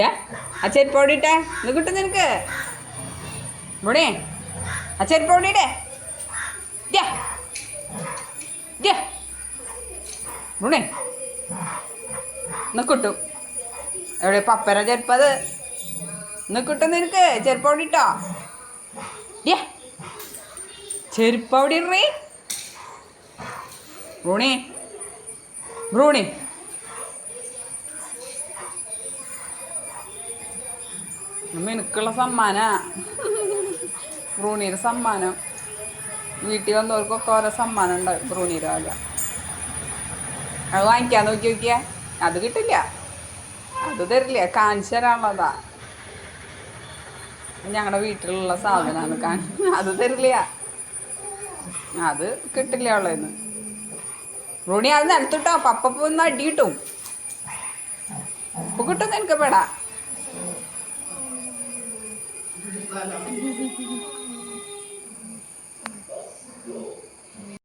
ഏ ആ ചെരുപ്പ് ഇത് കിട്ടും നിനക്ക്. ഇവിടെ ആ ചെരുപ്പ് ഓടിയിട്ടെ ഇവിടെ ഇന്ന് എവിടെ പപ്പര ചെരുപ്പത്? ഇന്ന് കിട്ടും നിനക്ക്. ചെരുപ്പ് ഓടിട്ടോ ഏ ചെരുപ്പ് അവിടെ ഇടറി ബ്രൂണി ബ്രൂണി. നിനക്കുള്ള സമ്മാന. ബ്രൂണിയുടെ സമ്മാനം. വീട്ടിൽ വന്നവർക്കൊക്കെ ഓരോ സമ്മാനം ഉണ്ടാവും ബ്രൂണിയുടെ അത് വാങ്ങിക്കാൻ നോക്കി നോക്കിയാ. അത് കിട്ടില്ല. അത് തരില്ല. കാണിച്ചു തരാനുള്ളതാ. ഞങ്ങളുടെ വീട്ടിലുള്ള സാധനമാണ് കാണി അത് തരില്ല. അത് കിട്ടില്ല ഉള്ളതെന്ന് ബ്രൂണി അത് നടത്തിട്ടോ പപ്പപ്പൊന്ന് അടി കിട്ടും ഇപ്പൊ കിട്ടും നിനക്ക് പെടാ. 来来来